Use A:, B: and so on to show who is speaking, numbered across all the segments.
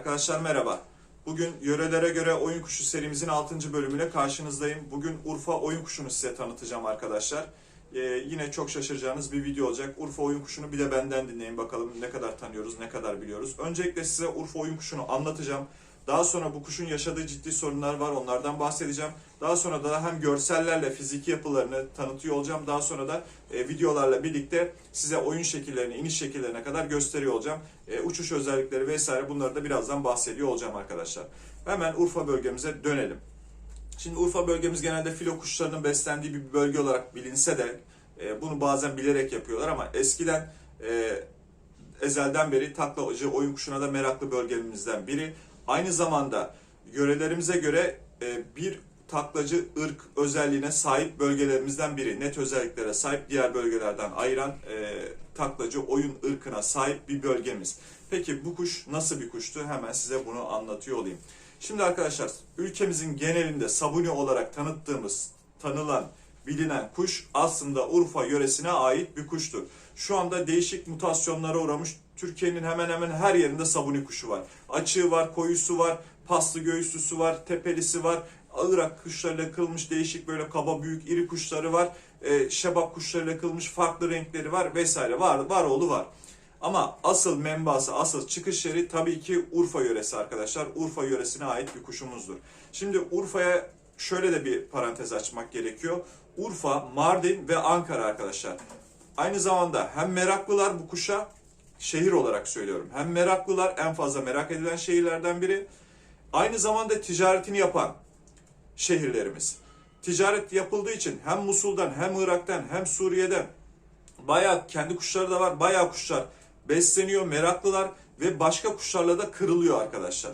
A: Arkadaşlar merhaba. Bugün yörelere göre oyun kuşu serimizin 6. bölümüyle karşınızdayım. Bugün Urfa oyun kuşunu size tanıtacağım arkadaşlar. Ee, yine çok şaşıracağınız bir video olacak. Urfa oyun kuşunu bir de benden dinleyin bakalım ne kadar tanıyoruz, ne kadar biliyoruz. Öncelikle size Urfa oyun kuşunu anlatacağım. Daha sonra bu kuşun yaşadığı ciddi sorunlar var onlardan bahsedeceğim. Daha sonra da hem görsellerle fiziki yapılarını tanıtıyor olacağım. Daha sonra da e, videolarla birlikte size oyun şekillerini, iniş şekillerine kadar gösteriyor olacağım. E, uçuş özellikleri vesaire bunları da birazdan bahsediyor olacağım arkadaşlar. Hemen Urfa bölgemize dönelim. Şimdi Urfa bölgemiz genelde filo kuşlarının beslendiği bir bölge olarak bilinse de e, bunu bazen bilerek yapıyorlar ama eskiden e, ezelden beri taklacı oyun kuşuna da meraklı bölgemizden biri. Aynı zamanda yörelerimize göre e, bir taklacı ırk özelliğine sahip bölgelerimizden biri. Net özelliklere sahip diğer bölgelerden ayıran e, taklacı oyun ırkına sahip bir bölgemiz. Peki bu kuş nasıl bir kuştu? Hemen size bunu anlatıyor olayım. Şimdi arkadaşlar ülkemizin genelinde sabuni olarak tanıttığımız, tanılan, bilinen kuş aslında Urfa yöresine ait bir kuştur. Şu anda değişik mutasyonlara uğramış Türkiye'nin hemen hemen her yerinde sabuni kuşu var. Açığı var, koyusu var, paslı göğüslüsü var, tepelisi var. Irak kuşlarıyla kılmış değişik böyle kaba büyük iri kuşları var. E, şebap kuşlarıyla kılmış farklı renkleri var vesaire. Var, var oğlu var. Ama asıl menbaası, asıl çıkış yeri tabii ki Urfa yöresi arkadaşlar. Urfa yöresine ait bir kuşumuzdur. Şimdi Urfa'ya şöyle de bir parantez açmak gerekiyor. Urfa, Mardin ve Ankara arkadaşlar. Aynı zamanda hem meraklılar bu kuşa, şehir olarak söylüyorum. Hem meraklılar en fazla merak edilen şehirlerden biri. Aynı zamanda ticaretini yapan şehirlerimiz. Ticaret yapıldığı için hem Musul'dan hem Irak'tan hem Suriye'den bayağı kendi kuşları da var. Bayağı kuşlar besleniyor, meraklılar ve başka kuşlarla da kırılıyor arkadaşlar.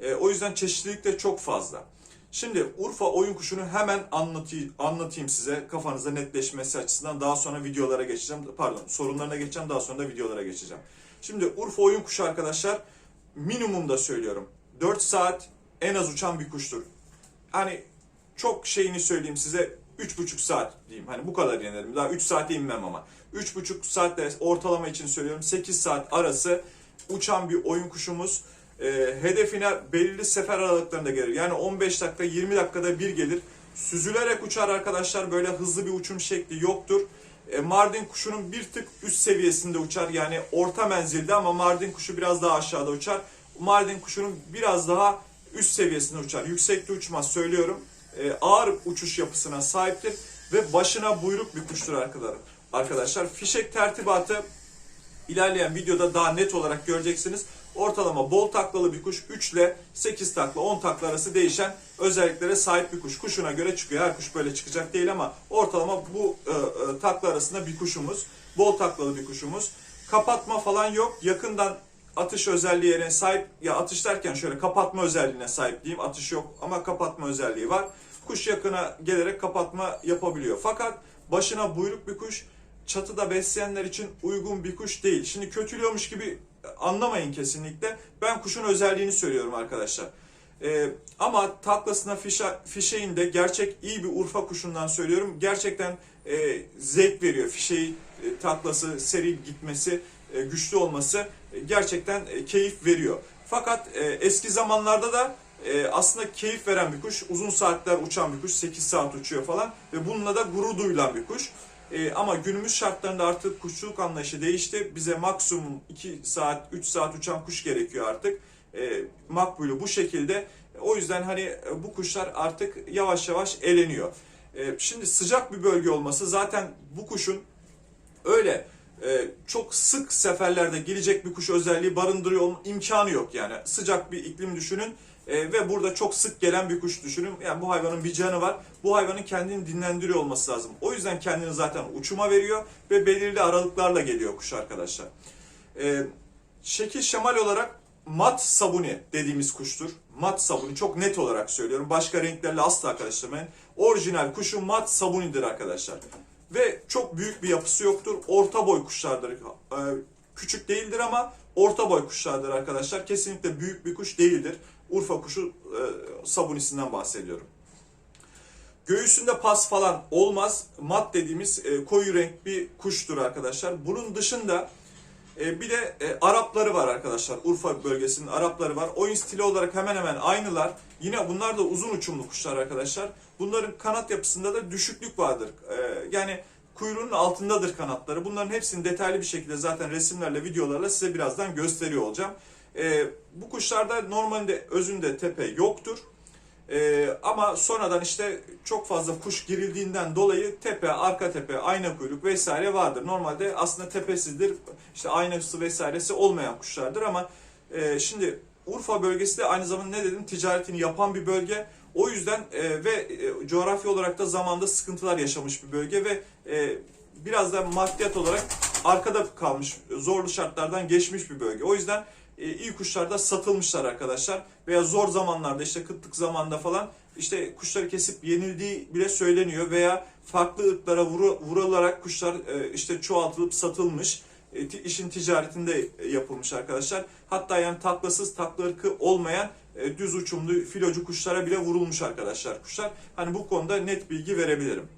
A: E, o yüzden çeşitlilik de çok fazla. Şimdi Urfa oyun kuşunu hemen anlatayım, size kafanızda netleşmesi açısından. Daha sonra videolara geçeceğim. Pardon sorunlarına geçeceğim daha sonra da videolara geçeceğim. Şimdi Urfa oyun kuşu arkadaşlar minimumda söylüyorum. 4 saat en az uçan bir kuştur. Hani çok şeyini söyleyeyim size 3,5 saat diyeyim. Hani bu kadar inerim. Daha 3 saate inmem ama. 3,5 saatte ortalama için söylüyorum. 8 saat arası uçan bir oyun kuşumuz. E, hedefine belirli sefer aralıklarında gelir. Yani 15 dakika 20 dakikada bir gelir. Süzülerek uçar arkadaşlar. Böyle hızlı bir uçum şekli yoktur. E, Mardin kuşunun bir tık üst seviyesinde uçar. Yani orta menzilde ama Mardin kuşu biraz daha aşağıda uçar. Mardin kuşunun biraz daha üst seviyesinde uçar. Yüksekte uçmaz söylüyorum. E, ağır uçuş yapısına sahiptir ve başına buyruk bir kuştur arkadaşlar. Arkadaşlar fişek tertibatı ilerleyen videoda daha net olarak göreceksiniz. Ortalama bol taklalı bir kuş 3 ile 8 takla 10 takla arası değişen özelliklere sahip bir kuş. Kuşuna göre çıkıyor. Her kuş böyle çıkacak değil ama ortalama bu e, e, takla arasında bir kuşumuz. Bol taklalı bir kuşumuz. Kapatma falan yok. Yakından atış özelliğine sahip ya atış derken şöyle kapatma özelliğine sahip diyeyim. Atış yok ama kapatma özelliği var. Kuş yakına gelerek kapatma yapabiliyor. Fakat başına buyruk bir kuş çatıda besleyenler için uygun bir kuş değil. Şimdi kötülüyormuş gibi anlamayın kesinlikle. Ben kuşun özelliğini söylüyorum arkadaşlar. Ee, ama taklasına fişe, fişeğinde gerçek iyi bir Urfa kuşundan söylüyorum. Gerçekten e, zevk veriyor. Fişeği e, taklası seri gitmesi, e, güçlü olması e, gerçekten e, keyif veriyor. Fakat e, eski zamanlarda da e, aslında keyif veren bir kuş. Uzun saatler uçan bir kuş. 8 saat uçuyor falan. Ve bununla da gurur duyulan bir kuş. E, ama günümüz şartlarında artık kuşçuluk anlayışı değişti. Bize maksimum 2 saat, 3 saat uçan kuş gerekiyor artık. E, makbulü bu şekilde. O yüzden hani e, bu kuşlar artık yavaş yavaş eleniyor. E, şimdi sıcak bir bölge olması zaten bu kuşun öyle e, çok sık seferlerde gelecek bir kuş özelliği barındırıyor imkanı yok yani. Sıcak bir iklim düşünün e, ve burada çok sık gelen bir kuş düşünün. Yani bu hayvanın bir canı var. Bu hayvanın kendini dinlendiriyor olması lazım. O yüzden kendini zaten uçuma veriyor ve belirli aralıklarla geliyor kuş arkadaşlar. E, şekil şemal olarak mat sabuni dediğimiz kuştur. Mat sabuni çok net olarak söylüyorum. Başka renklerle asla karıştırmayın. Orijinal kuşu mat sabunidir arkadaşlar. Ve çok büyük bir yapısı yoktur. Orta boy kuşlardır. E, küçük değildir ama orta boy kuşlardır arkadaşlar. Kesinlikle büyük bir kuş değildir. Urfa kuşu e, sabunisinden bahsediyorum. Göğüsünde pas falan olmaz. Mat dediğimiz e, koyu renk bir kuştur arkadaşlar. Bunun dışında E, bir de e, Arapları var arkadaşlar. Urfa bölgesinin Arapları var. Oyun stili olarak hemen hemen aynılar. Yine bunlar da uzun uçumlu kuşlar arkadaşlar. Bunların kanat yapısında da düşüklük vardır. E, yani kuyruğunun altındadır kanatları. Bunların hepsini detaylı bir şekilde zaten resimlerle, videolarla size birazdan gösteriyor olacağım. Bu kuşlarda normalde özünde tepe yoktur. Ee, ama sonradan işte çok fazla kuş girildiğinden dolayı tepe, arka tepe, ayna kuyruk vesaire vardır. Normalde aslında tepesizdir. İşte aynası vesairesi olmayan kuşlardır ama e, şimdi Urfa bölgesi de aynı zamanda ne dedim ticaretini yapan bir bölge. O yüzden e, ve e, coğrafi olarak da zamanda sıkıntılar yaşamış bir bölge ve e, biraz da maddiyat olarak arkada kalmış, zorlu şartlardan geçmiş bir bölge. O yüzden e, iyi kuşlar da satılmışlar arkadaşlar. Veya zor zamanlarda işte kıtlık zamanında falan işte kuşları kesip yenildiği bile söyleniyor. Veya farklı ırklara vuru- vurularak kuşlar e, işte çoğaltılıp satılmış. E, işin ticaretinde yapılmış arkadaşlar. Hatta yani taklasız takla ırkı olmayan düz uçumlu filocu kuşlara bile vurulmuş arkadaşlar kuşlar. Hani bu konuda net bilgi verebilirim.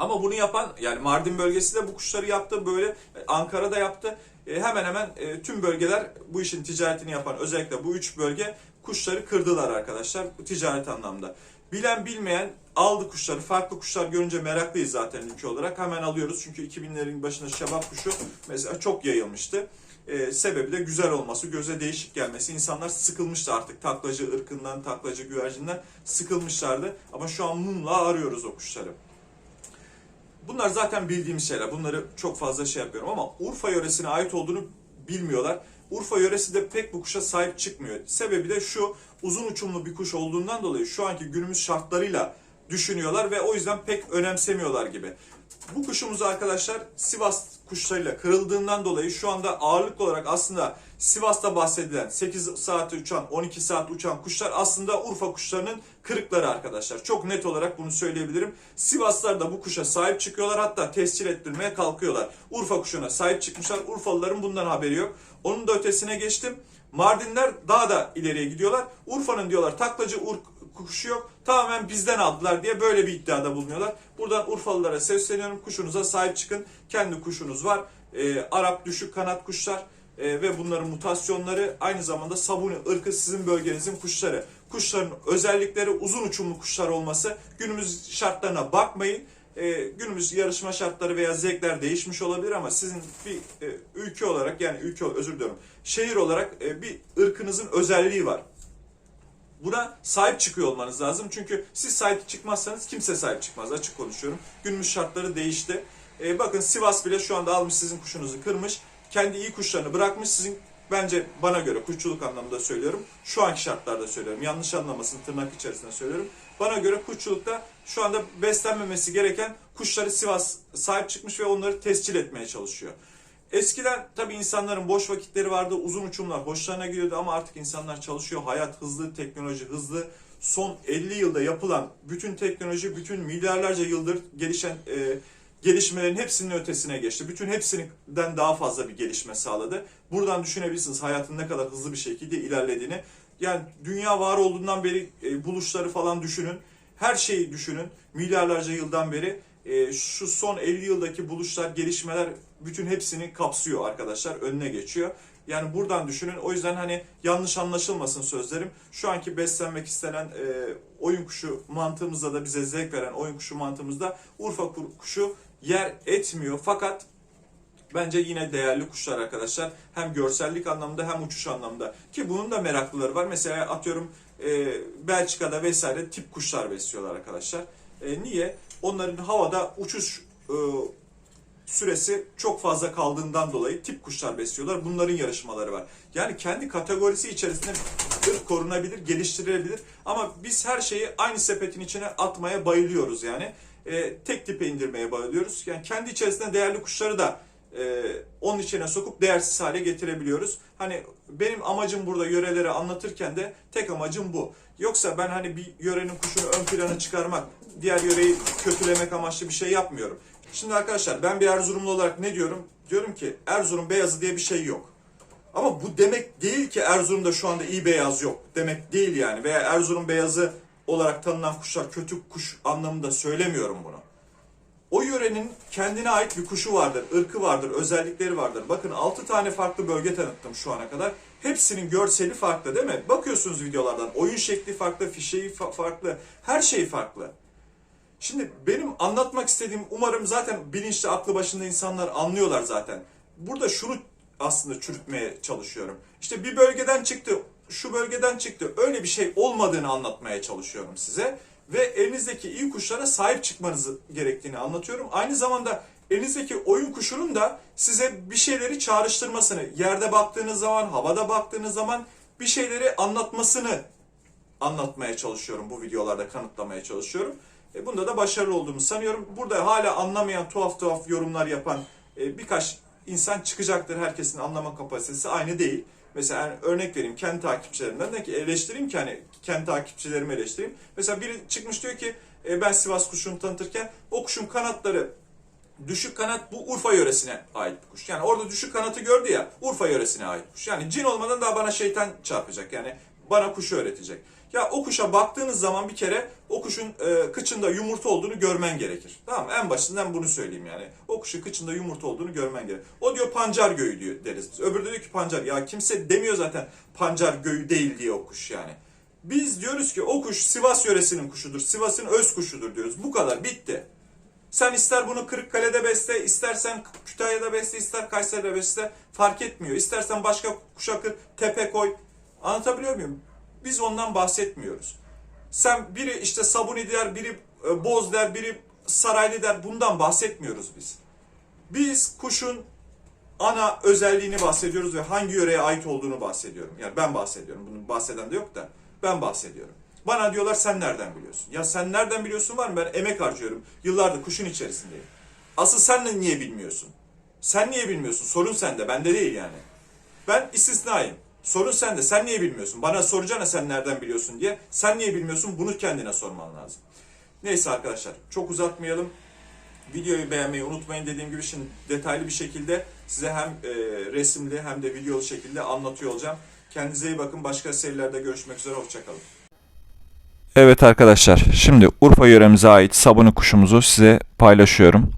A: Ama bunu yapan yani Mardin bölgesi de bu kuşları yaptı böyle e, Ankara'da yaptı. E, hemen hemen e, tüm bölgeler bu işin ticaretini yapan özellikle bu üç bölge kuşları kırdılar arkadaşlar ticaret anlamda. Bilen bilmeyen aldı kuşları farklı kuşlar görünce meraklıyız zaten ülke olarak hemen alıyoruz çünkü 2000'lerin başında şebap kuşu mesela çok yayılmıştı. E, sebebi de güzel olması, göze değişik gelmesi. İnsanlar sıkılmıştı artık taklacı ırkından, taklacı güvercinden sıkılmışlardı. Ama şu an mumla arıyoruz o kuşları. Bunlar zaten bildiğimiz şeyler. Bunları çok fazla şey yapıyorum ama Urfa yöresine ait olduğunu bilmiyorlar. Urfa yöresi de pek bu kuşa sahip çıkmıyor. Sebebi de şu uzun uçumlu bir kuş olduğundan dolayı şu anki günümüz şartlarıyla düşünüyorlar ve o yüzden pek önemsemiyorlar gibi. Bu kuşumuz arkadaşlar Sivas kuşlarıyla kırıldığından dolayı şu anda ağırlıklı olarak aslında Sivas'ta bahsedilen 8 saat uçan, 12 saat uçan kuşlar aslında Urfa kuşlarının kırıkları arkadaşlar. Çok net olarak bunu söyleyebilirim. Sivaslar da bu kuşa sahip çıkıyorlar hatta tescil ettirmeye kalkıyorlar. Urfa kuşuna sahip çıkmışlar. Urfalıların bundan haberi yok. Onun da ötesine geçtim. Mardinler daha da ileriye gidiyorlar. Urfa'nın diyorlar taklacı ur kuşu yok. Tamamen bizden aldılar diye böyle bir iddiada bulunuyorlar. Buradan Urfalılara sesleniyorum. Kuşunuza sahip çıkın. Kendi kuşunuz var. Ee, Arap düşük kanat kuşlar e, ve bunların mutasyonları aynı zamanda sabuni ırkı sizin bölgenizin kuşları. Kuşların özellikleri uzun uçumlu kuşlar olması. Günümüz şartlarına bakmayın. E, günümüz yarışma şartları veya zevkler değişmiş olabilir ama sizin bir e, ülke olarak yani ülke özür diliyorum şehir olarak e, bir ırkınızın özelliği var. Buna sahip çıkıyor olmanız lazım. Çünkü siz sahip çıkmazsanız kimse sahip çıkmaz. Açık konuşuyorum. Günümüz şartları değişti. E, bakın Sivas bile şu anda almış sizin kuşunuzu kırmış. Kendi iyi kuşlarını bırakmış. Sizin bence bana göre kuşçuluk anlamında söylüyorum. Şu anki şartlarda söylüyorum. Yanlış anlamasın tırnak içerisinde söylüyorum. Bana göre kuşçulukta şu anda beslenmemesi gereken kuşları Sivas sahip çıkmış ve onları tescil etmeye çalışıyor. Eskiden tabii insanların boş vakitleri vardı, uzun uçumlar hoşlarına gidiyordu ama artık insanlar çalışıyor. Hayat hızlı, teknoloji hızlı. Son 50 yılda yapılan bütün teknoloji, bütün milyarlarca yıldır gelişen e, gelişmelerin hepsinin ötesine geçti. Bütün hepsinden daha fazla bir gelişme sağladı. Buradan düşünebilirsiniz hayatın ne kadar hızlı bir şekilde ilerlediğini. Yani dünya var olduğundan beri e, buluşları falan düşünün. Her şeyi düşünün. Milyarlarca yıldan beri e, şu son 50 yıldaki buluşlar, gelişmeler bütün hepsini kapsıyor arkadaşlar. Önüne geçiyor. Yani buradan düşünün. O yüzden hani yanlış anlaşılmasın sözlerim. Şu anki beslenmek istenen e, oyun kuşu mantığımızda da bize zevk veren oyun kuşu mantığımızda Urfa kuşu yer etmiyor. Fakat Bence yine değerli kuşlar arkadaşlar. Hem görsellik anlamında hem uçuş anlamında. Ki bunun da meraklıları var. Mesela atıyorum e, Belçika'da vesaire tip kuşlar besliyorlar arkadaşlar. E, niye? Onların havada uçuş e, süresi çok fazla kaldığından dolayı tip kuşlar besliyorlar. Bunların yarışmaları var. Yani kendi kategorisi içerisinde ırk korunabilir, geliştirilebilir. Ama biz her şeyi aynı sepetin içine atmaya bayılıyoruz yani. E, tek tipe indirmeye bayılıyoruz. Yani kendi içerisinde değerli kuşları da e, onun içine sokup değersiz hale getirebiliyoruz. Hani benim amacım burada yöreleri anlatırken de tek amacım bu. Yoksa ben hani bir yörenin kuşunu ön plana çıkarmak, diğer yöreyi kötülemek amaçlı bir şey yapmıyorum. Şimdi arkadaşlar ben bir Erzurumlu olarak ne diyorum? Diyorum ki Erzurum beyazı diye bir şey yok. Ama bu demek değil ki Erzurum'da şu anda iyi beyaz yok. Demek değil yani. Veya Erzurum beyazı olarak tanınan kuşlar kötü kuş anlamında söylemiyorum bunu. O yörenin kendine ait bir kuşu vardır, ırkı vardır, özellikleri vardır. Bakın 6 tane farklı bölge tanıttım şu ana kadar. Hepsinin görseli farklı değil mi? Bakıyorsunuz videolardan. Oyun şekli farklı, fişeği fa- farklı, her şey farklı. Şimdi benim anlatmak istediğim umarım zaten bilinçli aklı başında insanlar anlıyorlar zaten. Burada şunu aslında çürütmeye çalışıyorum. İşte bir bölgeden çıktı, şu bölgeden çıktı. Öyle bir şey olmadığını anlatmaya çalışıyorum size. Ve elinizdeki iyi kuşlara sahip çıkmanız gerektiğini anlatıyorum. Aynı zamanda elinizdeki oyun kuşunun da size bir şeyleri çağrıştırmasını, yerde baktığınız zaman, havada baktığınız zaman bir şeyleri anlatmasını anlatmaya çalışıyorum bu videolarda kanıtlamaya çalışıyorum. E, bunda da başarılı olduğumu sanıyorum. Burada hala anlamayan tuhaf tuhaf yorumlar yapan e, birkaç insan çıkacaktır. Herkesin anlama kapasitesi aynı değil. Mesela yani örnek vereyim kendi takipçilerimden de ki eleştireyim ki hani kendi takipçilerimi eleştireyim. Mesela biri çıkmış diyor ki e, ben Sivas kuşunu tanıtırken o kuşun kanatları düşük kanat bu Urfa yöresine ait bir kuş. Yani orada düşük kanatı gördü ya Urfa yöresine ait kuş. Yani cin olmadan daha bana şeytan çarpacak. Yani bana kuşu öğretecek. Ya o kuşa baktığınız zaman bir kere o kuşun e, kıçında yumurta olduğunu görmen gerekir. Tamam mı? En başından bunu söyleyeyim yani. O kuşun kıçında yumurta olduğunu görmen gerekir. O diyor pancar göğü diyor deriz biz. Öbürü de diyor ki pancar. Ya kimse demiyor zaten pancar göğü değil diye o kuş yani. Biz diyoruz ki o kuş Sivas yöresinin kuşudur. Sivas'ın öz kuşudur diyoruz. Bu kadar bitti. Sen ister bunu Kırıkkale'de besle, istersen Kütahya'da besle, ister Kayseri'de besle fark etmiyor. İstersen başka kuşa kır, tepe koy. Anlatabiliyor muyum? Biz ondan bahsetmiyoruz. Sen biri işte Sabuni der, biri e, Boz der, biri Saraylı der. Bundan bahsetmiyoruz biz. Biz kuşun ana özelliğini bahsediyoruz ve hangi yöreye ait olduğunu bahsediyorum. Yani ben bahsediyorum. Bunu bahseden de yok da ben bahsediyorum. Bana diyorlar sen nereden biliyorsun? Ya sen nereden biliyorsun var mı? Ben emek harcıyorum. Yıllardır kuşun içerisindeyim. Asıl sen niye bilmiyorsun? Sen niye bilmiyorsun? Sorun sende, bende değil yani. Ben istisnayım. Sorun sende. Sen niye bilmiyorsun? Bana soracağına sen nereden biliyorsun diye. Sen niye bilmiyorsun? Bunu kendine sorman lazım. Neyse arkadaşlar. Çok uzatmayalım. Videoyu beğenmeyi unutmayın. Dediğim gibi şimdi detaylı bir şekilde size hem e, resimli hem de videolu şekilde anlatıyor olacağım. Kendinize iyi bakın. Başka serilerde görüşmek üzere. Hoşçakalın.
B: Evet arkadaşlar, şimdi Urfa yöremize ait sabunu kuşumuzu size paylaşıyorum.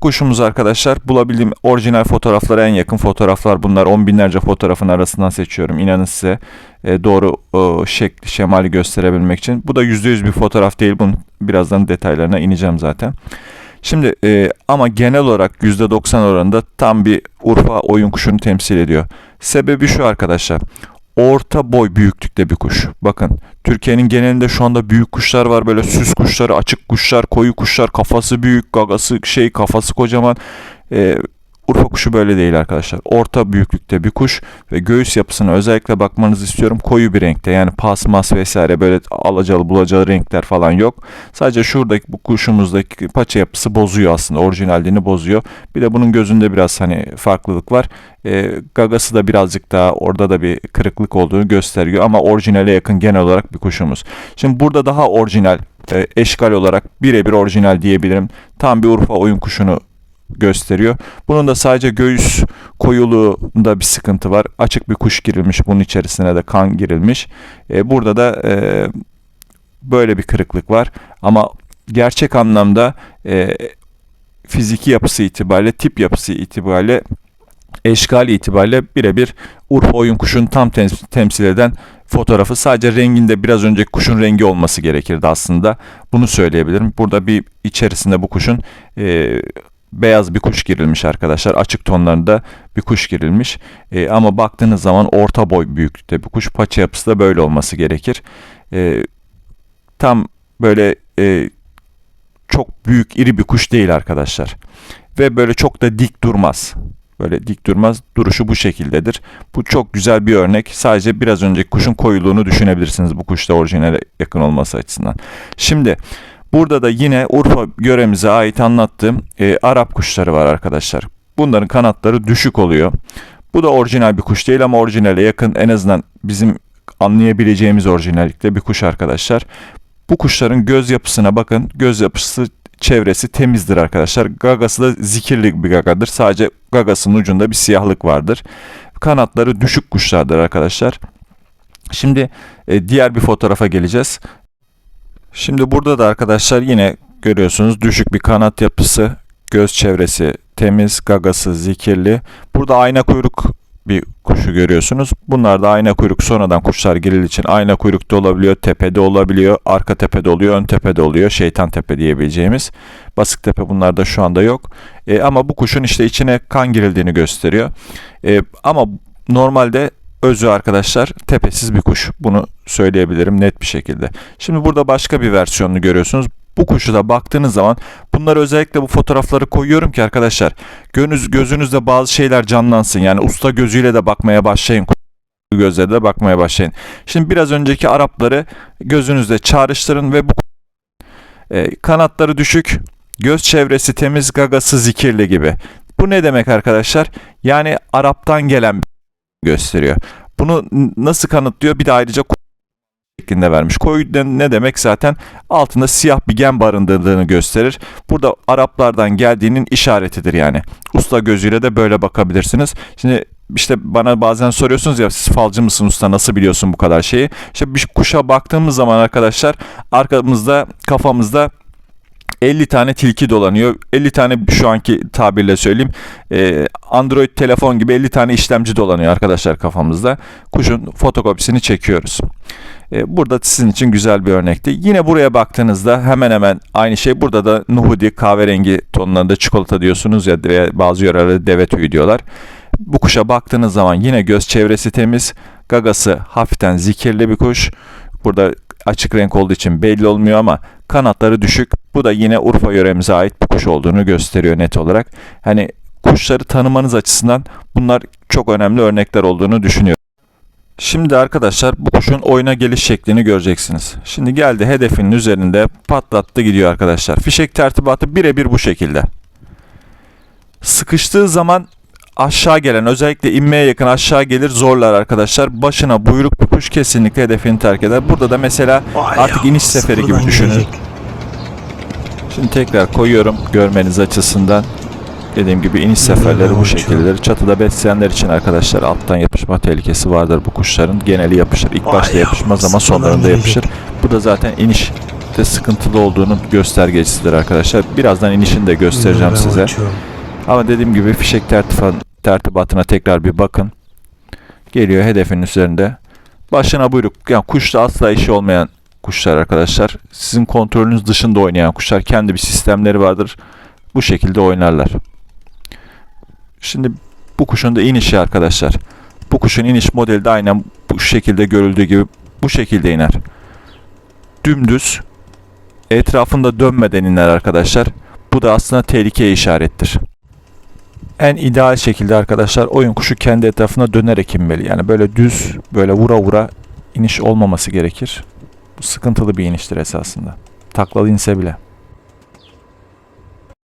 B: Kuşumuz arkadaşlar bulabildiğim orijinal fotoğraflara en yakın fotoğraflar bunlar. On binlerce fotoğrafın arasından seçiyorum. İnanın size e, doğru şekli, şemali gösterebilmek için. Bu da %100 bir fotoğraf değil. Bunun birazdan detaylarına ineceğim zaten. Şimdi e, ama genel olarak %90 oranında tam bir Urfa oyun kuşunu temsil ediyor. Sebebi şu arkadaşlar orta boy büyüklükte bir kuş. Bakın Türkiye'nin genelinde şu anda büyük kuşlar var. Böyle süs kuşları, açık kuşlar, koyu kuşlar, kafası büyük, gagası şey, kafası kocaman. Ee, Urfa kuşu böyle değil arkadaşlar. Orta büyüklükte bir kuş ve göğüs yapısına özellikle bakmanızı istiyorum. Koyu bir renkte yani pasmas vesaire böyle alacalı bulacalı renkler falan yok. Sadece şuradaki bu kuşumuzdaki paça yapısı bozuyor aslında. Orijinalliğini bozuyor. Bir de bunun gözünde biraz hani farklılık var. E, gagası da birazcık daha orada da bir kırıklık olduğunu gösteriyor ama orijinale yakın genel olarak bir kuşumuz. Şimdi burada daha orijinal, e, eşkal olarak birebir orijinal diyebilirim. Tam bir Urfa oyun kuşunu gösteriyor. Bunun da sadece göğüs koyuluğunda bir sıkıntı var. Açık bir kuş girilmiş. Bunun içerisine de kan girilmiş. E, burada da e, böyle bir kırıklık var. Ama gerçek anlamda e, fiziki yapısı itibariyle, tip yapısı itibariyle eşkal itibariyle birebir Urfa oyun kuşunu tam tem- temsil eden fotoğrafı sadece renginde biraz önceki kuşun rengi olması gerekirdi aslında. Bunu söyleyebilirim. Burada bir içerisinde bu kuşun e, beyaz bir kuş girilmiş arkadaşlar. Açık tonlarında bir kuş girilmiş. E, ama baktığınız zaman orta boy büyüklükte bir kuş. Paça yapısı da böyle olması gerekir. E, tam böyle e, çok büyük iri bir kuş değil arkadaşlar. Ve böyle çok da dik durmaz. Böyle dik durmaz. Duruşu bu şekildedir. Bu çok güzel bir örnek. Sadece biraz önceki kuşun koyuluğunu düşünebilirsiniz bu kuşta orijinale yakın olması açısından. Şimdi burada da yine Urfa yöremize ait anlattığım e, Arap kuşları var arkadaşlar. Bunların kanatları düşük oluyor. Bu da orijinal bir kuş değil ama orijinale yakın en azından bizim anlayabileceğimiz orijinallikte bir kuş arkadaşlar. Bu kuşların göz yapısına bakın. Göz yapısı çevresi temizdir arkadaşlar. Gagası da zikirli bir gagadır. Sadece gagasının ucunda bir siyahlık vardır. Kanatları düşük kuşlardır arkadaşlar. Şimdi e, diğer bir fotoğrafa geleceğiz. Şimdi burada da arkadaşlar yine
A: görüyorsunuz düşük bir kanat yapısı, göz çevresi temiz, gagası zikirli. Burada ayna kuyruk bir kuşu görüyorsunuz. Bunlar da ayna kuyruk sonradan kuşlar girildiği için ayna kuyrukta olabiliyor, tepede olabiliyor, arka tepede oluyor, ön tepede oluyor. Şeytan tepe diyebileceğimiz. Basık tepe bunlarda şu anda yok. E, ama bu kuşun işte içine kan girildiğini gösteriyor. E, ama normalde özü arkadaşlar tepesiz bir kuş. Bunu söyleyebilirim net bir şekilde. Şimdi burada başka bir versiyonunu görüyorsunuz. Bu kuşu da baktığınız zaman bunları özellikle bu fotoğrafları koyuyorum ki arkadaşlar gözünüz, gözünüzde bazı şeyler canlansın. Yani usta gözüyle de bakmaya başlayın. Gözle de bakmaya başlayın. Şimdi biraz önceki Arapları gözünüzde çağrıştırın ve bu e, kanatları düşük, göz çevresi temiz, gagası zikirli gibi. Bu ne demek arkadaşlar? Yani Arap'tan gelen gösteriyor. Bunu nasıl kanıtlıyor? Bir de ayrıca şeklinde vermiş. Koyu ne demek zaten? Altında siyah bir gen barındırdığını gösterir. Burada Araplardan geldiğinin işaretidir yani. Usta gözüyle de böyle bakabilirsiniz. Şimdi işte bana bazen soruyorsunuz ya siz falcı mısın usta nasıl biliyorsun bu kadar şeyi? İşte bir kuşa baktığımız zaman arkadaşlar arkamızda kafamızda 50 tane tilki dolanıyor. 50 tane şu anki tabirle söyleyeyim. e, Android telefon gibi 50 tane işlemci dolanıyor arkadaşlar kafamızda. Kuşun fotokopisini çekiyoruz. E, Burada sizin için güzel bir örnekti. Yine buraya baktığınızda hemen hemen aynı şey. Burada da Nuhudi kahverengi tonlarında çikolata diyorsunuz ya veya bazı yörelerde deve tüyü diyorlar. Bu kuşa baktığınız zaman yine göz çevresi temiz, gagası hafiften zikirli bir kuş. Burada açık renk olduğu için belli olmuyor ama kanatları düşük. Bu da yine Urfa yöremize ait bir kuş olduğunu gösteriyor net olarak. Hani kuşları tanımanız açısından bunlar çok önemli örnekler olduğunu düşünüyorum. Şimdi arkadaşlar bu kuşun oyuna geliş şeklini göreceksiniz. Şimdi geldi hedefinin üzerinde patlattı gidiyor arkadaşlar. Fişek tertibatı birebir bu şekilde. Sıkıştığı zaman aşağı gelen özellikle inmeye yakın aşağı gelir zorlar arkadaşlar. Başına buyruk bir kuş kesinlikle hedefini terk eder. Burada da mesela artık iniş seferi gibi düşünün. Şimdi tekrar koyuyorum görmeniz açısından. Dediğim gibi iniş seferleri bu şekildedir. Çatıda besleyenler için arkadaşlar alttan yapışma tehlikesi vardır bu kuşların. Geneli yapışır. İlk başta yapışmaz ama sonlarında yapışır. Bu da zaten inişte sıkıntılı olduğunun göstergecisidir arkadaşlar. Birazdan inişini de göstereceğim size. Ama dediğim gibi fişek tertifa, tertibatına tekrar bir bakın. Geliyor hedefin üzerinde. Başına buyruk. Yani kuşla asla işi olmayan kuşlar arkadaşlar. Sizin kontrolünüz dışında oynayan kuşlar. Kendi bir sistemleri vardır. Bu şekilde oynarlar. Şimdi bu kuşun da inişi arkadaşlar. Bu kuşun iniş modeli de aynen bu şekilde görüldüğü gibi bu şekilde iner. Dümdüz etrafında dönmeden iner arkadaşlar. Bu da aslında tehlikeye işarettir. En ideal şekilde arkadaşlar oyun kuşu kendi etrafına dönerek inmeli. Yani böyle düz, böyle vura vura iniş olmaması gerekir. Bu sıkıntılı bir iniştir esasında. Taklalı inse bile.